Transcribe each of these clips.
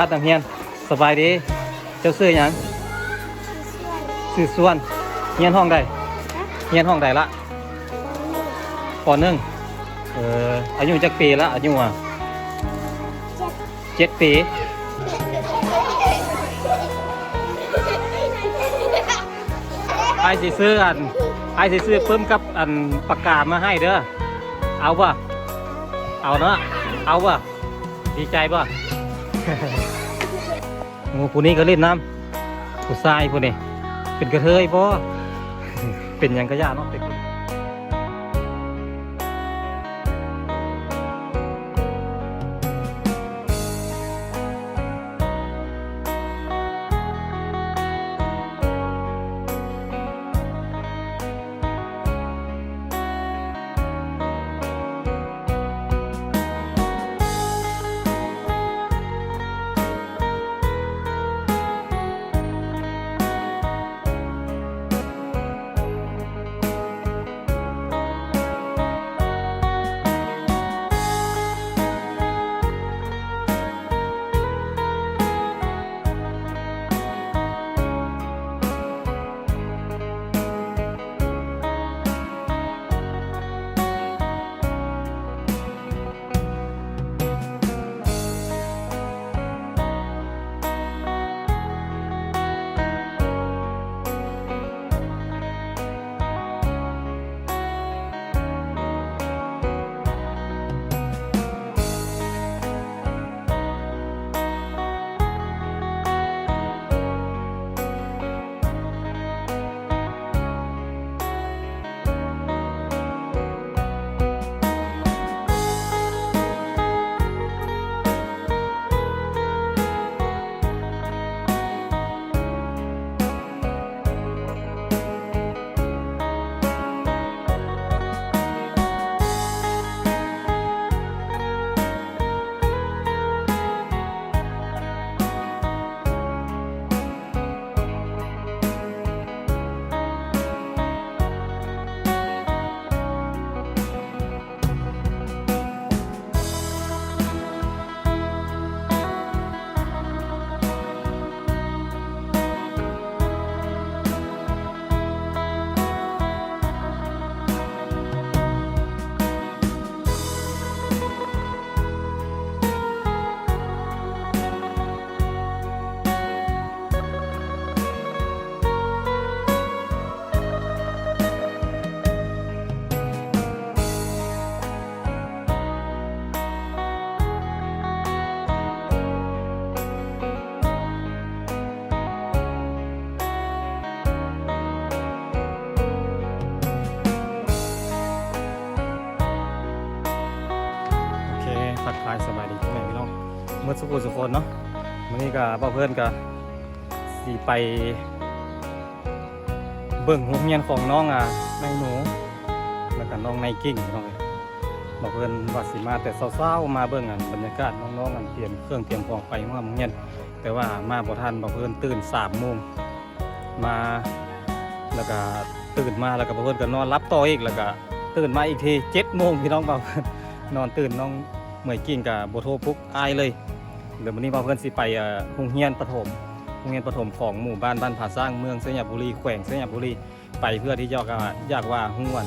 อาตังเฮียนสบายดี เจ้าซื้อหยังซื้อส่วนเฮียนห้องใดเฮียนห้องใดละปหนึ่งเอ่ออายุจักปีละอายุอะเจ็ดปีไอ้สิซื้ออันไอ้สิซื้อเพิ่มกับอันปากกามาให้เด้อเอาป่ะเอาเนาะเอาป่ะดีใจป่ะ โอ้ผู้นี้ก็เล่นน้ำผู้ชายผู้นี้เป็นกระเทยบ่เป็นยังกระยาเนาะ สักครู่สุคนเนาะวันนี้ก็บ่าวเพื่อนก็สีไป เบิ่งโรงเรียนของน้องอะในหนูแล้วก็น้องในกิ้งน้องเอ้ยบอกเพื่อนว่าสิมาแต่เช้าๆมาเบิ่งอันบรรยากาศน้องๆอันเตรียมเครื่องเตรียมของไปว่าโรงเรียนแต่ว่ามาบ่ทันบอกเพื่อนตื่นสามโมงมาแล้วก็ตื่นมาแล้วก็บอกเพื่อนก็นอนรับต่ออีกแล้วก็ตื่นมาอีกทีเจ็ดโมงพี่น้องบอกเพื่อนนอนตื่นน้องเมื่อยกิ้งกับโบโทรปลุ๊กอายเลย เดี๋ยววันนี้บอเพื่อนสิไปเอ่อโรงเรียนประถมโรงเรียนประถมของหมู่บ้านบ้านผาสร้างเมืองเสยบุรีแขวงเสยบุรีไปเพื่อที่จะอยากอยากว่าห้วน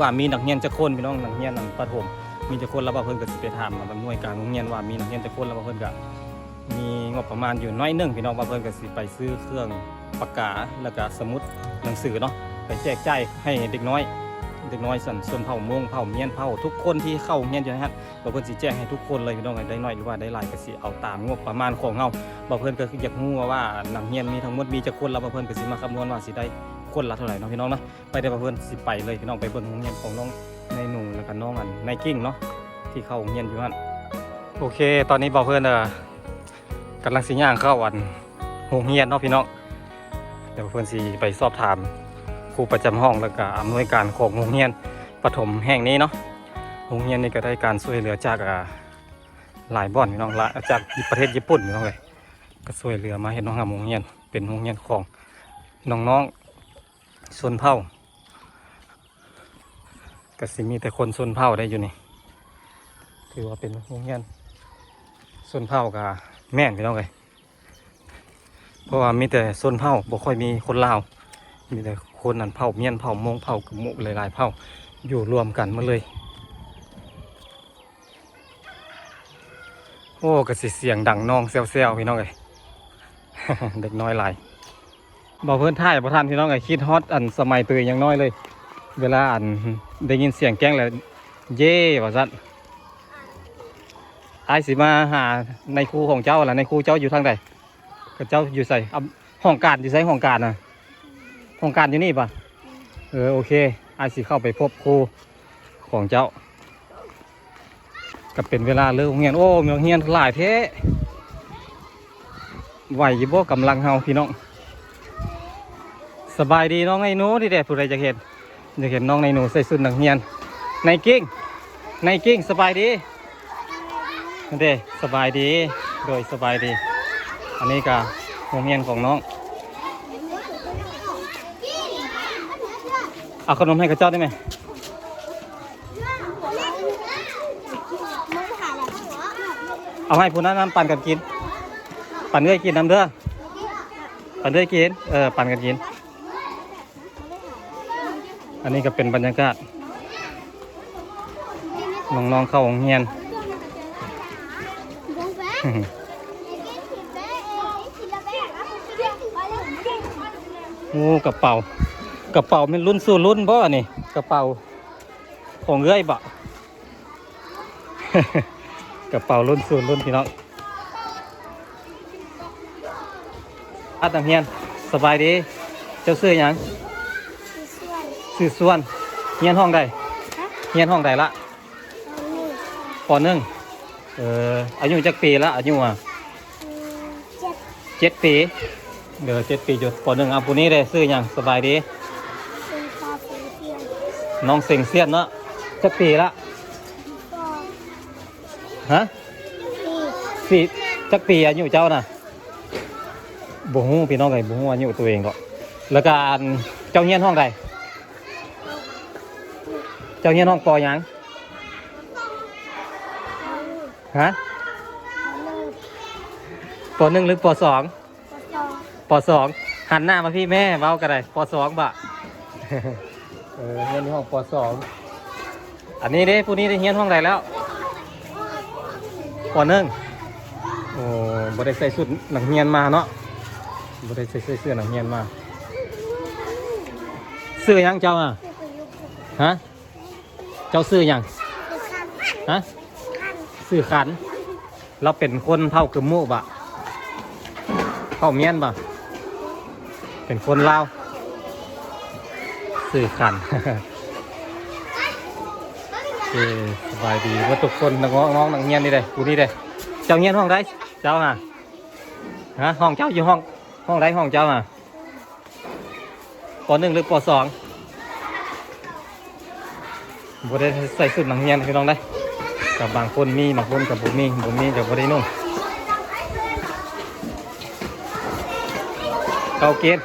ว่ามีนักเรียนจะคนพี่น้องนักเรียนนักประถมมีจะคนแล้วว่าเพิ่อนก็สิไปถามมาหน่วยการโรงเรียนว่ามีนักเรียนจะคนแล้วว่าเพิ่อนก็มีงบประมาณอยู่น้อยหนึงพี่น้องว่าเพิ่อนก็สิไปซื้อเครื่องปากกาแล้วก็สมุดหนังสือเนาะไปแจกจ่ายให้เด็กน้อย เด็กน้อยสันส่วนเผ่าม่วงเผ่าเมียนเผ่าทุกคนที่เข้าโรงเรียนอยู่นะฮะเราเพิ่นสิแจ้งให้ทุกคนเลยพี่น้องได้น้อยหรือว่าได้หลายก็สิเอาตามงบประมาณของเฮาบ่เพิ่นก็คืออยากรู้ว่าหนักเรียนมีทั้งหมดมีจักคนแล้วบ่เพิ่นก็สิมาคำนวณว่าสิได้คนละเท่าไหร่เนาะพี่น้องเนาะไปได้ประเพื่อนสิไปเลยพี่น้องไปเบิ่งโรงเรียนของน้องในหนูแล้วก็น้องอันในกิ้งเนาะที่เข้าโรงเรียนอยู่นั่นโอเค ตอนนี้บอกเพื่อนเออกำลังสิย่างเข้าวันโรงเรียนเนาะพี่น้องเดี๋ยวเพื่อนสิไปสอบถาม ครูประจำห้องแล้วก็อำนวยการของโรงเรียนประถมแห่งนี้เนาะโรงเรียนนี้ก็ได้การช่วยเหลือจากหลายบ่อนพี่น้องละจากประเทศญี่ปุ่นพี่น้องเลยก็ช่วยเหลือมาเห็นน้องทำโรงเรียนเป็นโรงเรียนของน้องๆชนเผ่าก็สิมีแต่คนชนเผ่าได้อยู่นี่ถือว่าเป็นโรงเรียนชนเผ่ากับแม่นพี่น้องเลยเพราะว่ามีแต่โซนเผ่าบ่ค่อยมีคนลาวมีแต่ คนนั้นเผาเมียนเผามงเผากะมุหลายๆเผาอยู่รวมกันมาเลย โอ้กระสิเสียงดังน้องเซลๆพี่น้องเลยเด็กน้อยหลายบอกเพื่อนท่ายบ่ทันพี่น้องเลยคิดฮอตอันสมัยตัวยังน้อยเลย เวลาอันได้ยินเสียงแกล้งแล้วเย่ว่าซั่นไอสิมาหาในครูของเจ้าล่ะในครูเจ้าอยู่ทางใดกับเจ้าอยู่ใส่ห้องการอยู่ใส่ห้องการนะ ห้องการอยู่นี่ปะเออโอเคไอาสิเข้าไปพบครูของเจ้าก็เป็นเวลาเลิกโรงเรียนโอ้เมืองเฮียนหลายเท้ไหวอยี่บ่กำลังเฮาพี่น้อง สบายดีน้องไอ้หนูที่เด็ดผู้ใดจะเห็นจะเห็นน้องในหนูใส่สุดนักเรียนในกิ้งในกิ้งสบายดีเด้สบายดีโดยสบายดี อันนี้ก็โรงเรียนของน้อง เอาขนมให้กับเจ้าได้ไหมเอาให้ผู้นั้นน้ำปั่นกันกิน ปั่นเรื่อยกินน้ำเด้อ ปั่นเรื่อยกิน เออ ปั่นกันกิน อันนี้ก็เป็นบรรยากาศ น้องๆเข้าโรงเรียนโอ้กระเป๋า กระเป๋าเป็นรุ่นสู่รุ่นบ่นี่ กระเป๋าของเอื้อยบ่กระเป๋ารุ่นสู่รุ่นพี่น้องอาตังเฮียนสบายดี เจ้าซื้อหยังซื้อส่วนเฮียนห้องใดเฮียนห้องใดละปหนึ่งเอออายุจักปีละอายุอะเจ็ดปีเดี๋ยวเจ็ดปีจุดปหนึ่งเอาผู้นี้เลยซื้อหยังสบายดี น้องเซ็งเซียนเนาะจักปีละฮะสี่จักปีอายุเจ้าน่ะบ่ฮู้พี่น้องไงบ่ฮู้อายุตัวเองก็แล้วก็อันเจ้าเฮียนห้องใดเจ้าเฮียนห้องปอหยังฮะปหนึ่งหรือปสองปสองหันหน้ามาพี่แม่เว้ากันเลยปสองบะ เออเฮียนห้องปสองอันนี้เด้ผู้นี้ได้เฮียนห้องใดแล้วปหนึ่งโอ้บ่ได้ใส่สุดหนังเฮียนมาเนาะบ่ได้ใส่เสื้อหนังเฮียนมาซื้อยังเจ้าอะฮะเจ้าซื้อยังฮะซื้อขัน เราเป็นคนเท่ากึมมุบะเท่าเมียนบะเป็นคนลาว ซื้อขันเออสบายดีว่าทุกคนน้องน้องนังเงียนนี่เลยกูนี่เลยเจ้าเงียนห้องใดเจ้าฮะฮะห้องเจ้าอยู่ห้องห้องใดห้องเจ้าฮะปหนึ่งหรือปสองบ่ได้ใส่สุดหนังเงียนพี่น้องได้กับบางคนมีบางคนกับบุมีบุมีกับบุได้นุ่งเกาเกต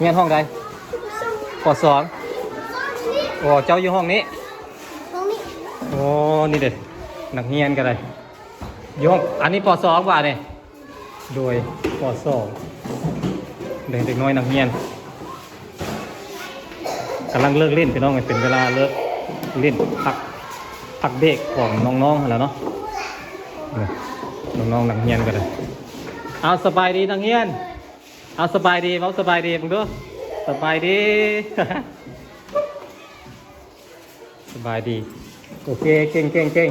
เงียนห้องใด ปสองโอ้เจ้าอยู่ห้องนี้โอ้นี่เด็ดนักเรียนกันเลยอยห้องอันนี้ปสองกว่าเนี่ยโดยปสองเด็กเด็กน้อยนักเรียนกำลังเลิกเล่นพี่น้องเป็นเวลาเลิกเล่นพักพักเบรกของน้องๆแล้วเนาะเออน้องๆนักเรียนกันเลยเอาสบายดีนักเรียนเอาสบายดีเอาสบายดีมึงดู สบายดี สบายดี โอเค เก่งเก่งเก่ง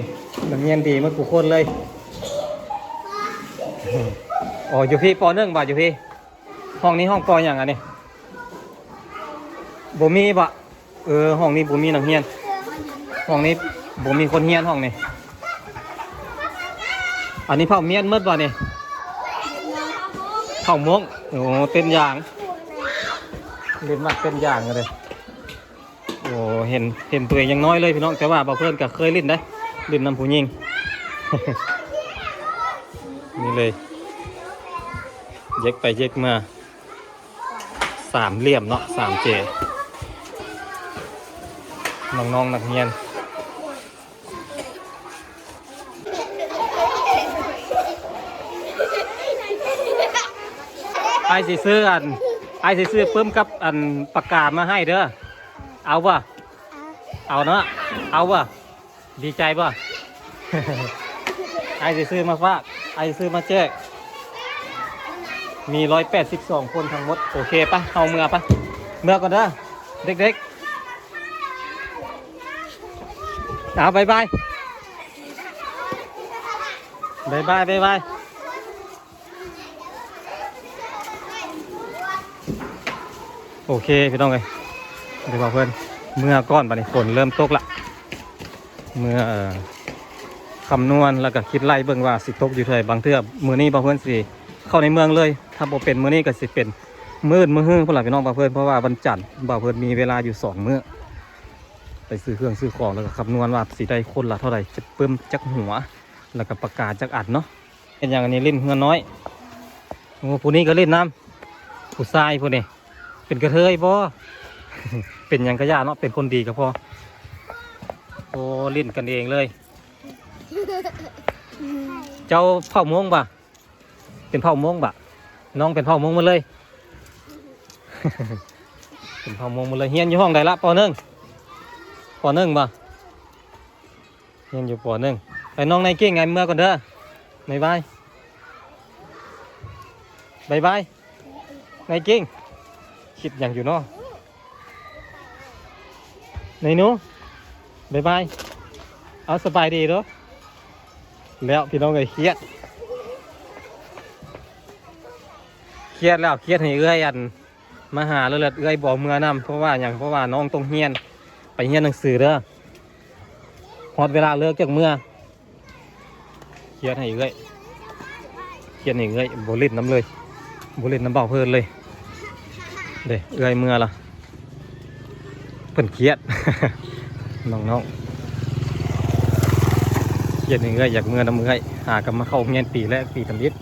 นักเรียนดีหมาทุกคนเลย อ๋อ อยู่พี่ปอหนึ่งบ่อยู่พี่ ห้องนี้ห้องปออย่างอันนี้บ่มีบ่เออ ห้องนี้บ่มีนักเรียน ห้องนี้บ่มีคนเรียนห้องนี้ อันนี้เผาเมียนมืดบ่เนี่ยเผามงโอ้เต้นยาง เล่นมักเต้นยางกันเลยโอ้เห็นเห็นตัวเองยังน้อยเลยพี่น้องแต่ว่าบ่าวเพื่อนก็เคยเล่นได้เล่นน้ำผู้หญิง นี่เลยเย็กไปเย็กมาสามเหลี่ยมเนาะสามเจน้องๆนักเรียนไอ้สิซื้ออัน ไอ้สิซื้อปึ้มกับอันปากกามาให้เด้อ เอาป่ะเอาเนาะ เอาป่ะดีใจป่ะไอ้สิซื้อมาฝากไอ้สิซื้อมาแจก มีร้อยแปดสิบสองคนทั้งหมด โอเคปะเอาเมื่อปะเมื่อก่อนเด้อ เด็กๆ เอาบายบายบายบายบายบาย โอเคพี่น้องเลยเดี๋ยวบอกเพื่อนเมื่อก้อนบัดนี้ฝนเริ่มตกละ เมื่อคำนวณแล้วก็คิดไล่เบิ่งว่าสิตกอยู่เท่าไหร่บางเทื่อมือนี้บางเพื่อนสิเข้าในเมืองเลย ถ้าบ่เป็นมือนี้ก็สิเป็นมืดมือฮื้อพวกเราพี่น้องบางเพื่อนเพราะว่าวันจันทร์บางเพื่อนมีเวลาอยู่สองมื้อไปซื้อเครื่องซื้อของแล้วก็คำนวณว่าสิได้คนละเท่าไหร่จะเพิ่มจักหัว แล้วก็ประกาศจักอัดเนาะเป็นอย่างนี้เล่นเฮือนน้อยโอ้ผู้นี้ก็เล่นน้ำผู้ชายผู้นี้ เป็นกระเทยบ่ เป็นหยังกระยาเนาะ เป็นคนดีก็พอ โอ้ลิ้นกันเองเลย เจ้าเผ่ามงบ่ะเป็นเผ่ามงบ่ะน้องเป็นเผ่ามงหมาเลย เป็นเผ่ามงหมาเลย เฮียนอยู่ห้องใดละปหนึ่งปหนึ่งบ่ะเฮียนอยู่ปหนึ่งไปน้องในเก่งไงเมื่อก่อนเด้อบายบายบายบายในเก่ง คิดอย่างอยู่เนาะในนู้บายบาย เอาสบายดีเนาะแล้วพี่น้องเลยเครียด เครียดแล้วเครียดให้เอื้อยอันมาหาเลยเอื้อยบ่อเมื่อนำเพราะว่าอย่างเพราะว่าน้องต้องเฮียน ไปเฮียนหนังสือเด้อฮอดเวลาเลิกจากเมื่อเครียดให้เอื้อยเครียดให้เอื้อยบริลน้ำเลยบริลน้ำเบาเพลินเลย เด้เอื้อยเมื่อละเพิ่นเครียดน้องๆเครียดนี่เอื้อยอยากเมื่อน้ำเอื้อยหากันมาเข้าเงียนปีแรกปีทำลิด